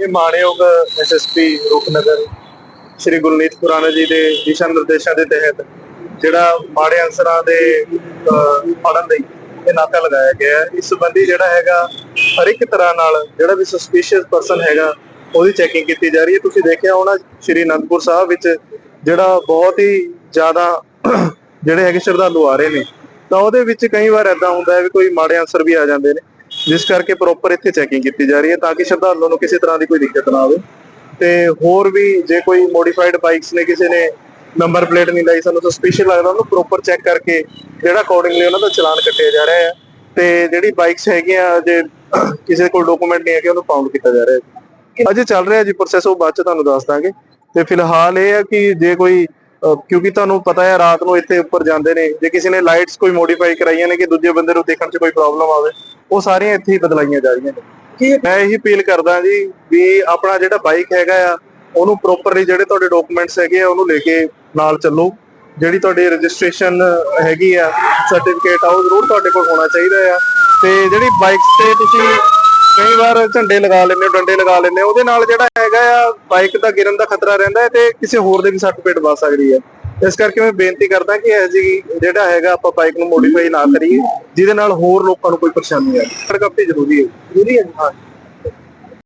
ਇਹ ਮਾਣਯੋਗ ਐਸਐਸਪੀ ਰੂਪਨਗਰ, ਸ਼੍ਰੀ ਗੁਰਨੀਤ ਖੁਰਾਨਾ ਜੀ ਦੇ ਦਿਸ਼ਾ ਨਿਰਦੇਸ਼ਾਂ ਦੇ ਤਹਿਤ ਜਿਹੜਾ ਮਾੜੇ ਅਨਸਰਾਂ ਦੇ ਫੜਨ ਲਈ ਇਹ ਨਾਕਾ ਲਗਾਇਆ ਗਿਆ ਹੈ। ਇਸ ਸੰਬੰਧੀ ਜਿਹੜਾ ਹੈਗਾ, ਹਰ ਇੱਕ ਤਰ੍ਹਾਂ ਨਾਲ ਜਿਹੜਾ ਵੀ ਸਸਪੀਸ਼ੀਅਸ ਪਰਸਨ ਹੈਗਾ, ਉਹਦੀ ਚੈਕਿੰਗ ਕੀਤੀ ਜਾ ਰਹੀ ਹੈ। ਤੁਸੀਂ ਦੇਖਿਆ ਹੋਣਾ, ਸ਼੍ਰੀ ਅਨੰਦਪੁਰ ਸਾਹਿਬ ਵਿੱਚ ਜਿਹੜਾ ਬਹੁਤ ਹੀ ਜ਼ਿਆਦਾ ਜਿਹੜੇ ਹੈਗੇ ਸ਼ਰਧਾਲੂ ਆ ਰਹੇ ਨੇ, ਤਾਂ ਉਹਦੇ ਵਿੱਚ ਕਈ ਵਾਰ ਐਦਾਂ ਹੁੰਦਾ ਹੈ ਵੀ ਕੋਈ ਮਾੜੇ ਅਨਸਰ ਵੀ ਆ ਜਾਂਦੇ ਨੇ। ਜਿਸ ਕਰਕੇ ਪ੍ਰੋਪਰ ਇੱਥੇ ਚੈਕਿੰਗ ਕੀਤੀ ਜਾ ਰਹੀ ਹੈ ਤਾਂ ਕਿ ਸ਼ਰਧਾਲੂਆਂ ਨੂੰ ਕਿਸੇ ਤਰ੍ਹਾਂ ਦੀ ਕੋਈ ਦਿੱਕਤ ਨਾ ਆਵੇ। ਤੇ ਹੋਰ ਵੀ ਜੇ ਕੋਈ ਮੋਡੀਫਾਈਡ ਬਾਈਕਸ ਨੇ ਕਿਸੇ ਨੇ ਨੰਬਰ ਪਲੇਟ ਨਹੀਂ ਲਾਈ ਸਾਨੂੰ ਸਸਪੀਸ਼ੀਅਸ ਲੱਗਦਾ ਉਹਨੂੰ ਪ੍ਰੋਪਰ ਚੈੱਕ ਕਰਕੇ ਜਿਹੜਾ ਅਕੋਰਡਿੰਗਲੀ ਉਹਨਾਂ ਦਾ ਚਲਾਨ ਕੱਟਿਆ ਜਾ ਰਿਹਾ ਹੈ। ਤੇ ਜਿਹੜੀ ਬਾਈਕਸ ਹੈਗੀਆਂ ਜੇ ਕਿਸੇ ਕੋਲ ਡਾਕੂਮੈਂਟ ਨਹੀਂ ਹੈਗੇ ਉਹਨੂੰ ਪਾਉਂਡ ਕੀਤਾ ਜਾ ਰਿਹਾ ਹੈ। ਅਜੇ ਚੱਲ ਰਿਹਾ ਜੀ ਪ੍ਰੋਸੈਸ ਉਹ ਬਾਅਦ ਚ ਤੁਹਾਨੂੰ ਦੱਸ ਦਾਂਗੇ। ਤੇ ਫਿਲਹਾਲ ਇਹ ਹੈ ਕਿ ਜੇ ਕੋਈ ਕਿਉਂਕਿ ਤੁਹਾਨੂੰ ਪਤਾ ਹੈ ਰਾਤ ਨੂੰ ਇੱਥੇ ਉੱਪਰ ਜਾਂਦੇ ਨੇ। ਜੇ ਕਿਸੇ ਨੇ ਲਾਈਟਸ ਕੋਈ ਮੋਡੀਫਾਈ ਕਰਾਈਆਂ ਨੇ ਕਿ ਦੂਜੇ ਬੰਦੇ ਨੂੰ ਦੇਖਣ 'ਚ ਕੋਈ ਪ੍ਰੋਬਲਮ ਆਵੇ ਉਹ ਸਾਰੀਆਂ ਇੱਥੇ ਹੀ ਬਦਲਾਈਆਂ ਜਾ ਰਹੀਆਂ ਨੇ। ਕੀ ਮੈਂ ਇਹੀ ਅਪੀਲ ਕਰਦਾ ਜੀ ਵੀ ਆਪਣਾ ਜਿਹੜਾ ਬਾਈਕ ਹੈਗਾ ਆ ਉਹਨੂੰ ਪ੍ਰੋਪਰਲੀ ਜਿਹੜੇ ਤੁਹਾਡੇ ਡਾਕੂਮੈਂਟਸ ਹੈਗੇ ਆ ਉਹਨੂੰ ਲੈ ਕੇ ਨਾਲ ਚੱਲੋ। ਜਿਹੜੀ ਤੁਹਾਡੀ ਰਜਿਸਟ੍ਰੇਸ਼ਨ ਹੈਗੀ ਆ ਸਰਟੀਫਿਕੇਟ ਆ ਉਹ ਜ਼ਰੂਰ ਤੁਹਾਡੇ ਕੋਲ ਹੋਣਾ ਚਾਹੀਦਾ ਆ। ਤੇ ਜਿਹੜੀ ਬਾਈਕਸ ਤੇ ਤੁਸੀਂ ਕਈ ਵਾਰ ਝੰਡੇ ਲਗਾ ਲੈਂਦੇ ਹੋ, ਡੰਡੇ ਲਗਾ ਲੈਂਦੇ ਹੋ। ਉਹਦੇ ਨਾਲ ਜਿਹੜਾ ਹੈਗਾ ਆ ਬਾਈਕ ਦਾ ਗਿਰਨ ਦਾ ਖਤਰਾ ਰਹਿੰਦਾ ਹੈ ਤੇ ਕਿਸੇ ਹੋਰ ਦੇ ਵੀ ਸੱਟ ਪੇਟ ਵੱਜ ਸਕਦੀ ਹੈ। ਇਸ ਕਰਕੇ ਮੈਂ ਬੇਨਤੀ ਕਰਦਾ ਕਿ ਇਹ ਜੀ ਜਿਹੜਾ ਹੈਗਾ ਆਪਾਂ ਬਾਈਕ ਨੂੰ ਮੋਡੀਫਾਈ ਨਾ ਕਰੀਏ, ਜਿਹਦੇ ਨਾਲ ਹੋਰ ਲੋਕਾਂ ਨੂੰ ਕੋਈ ਪਰੇਸ਼ਾਨੀ ਆਵੇ। ਕਾਪੀ ਜ਼ਰੂਰੀ ਹੈ। ਜ਼ਰੂਰੀ ਹੈ ਹਾਂ।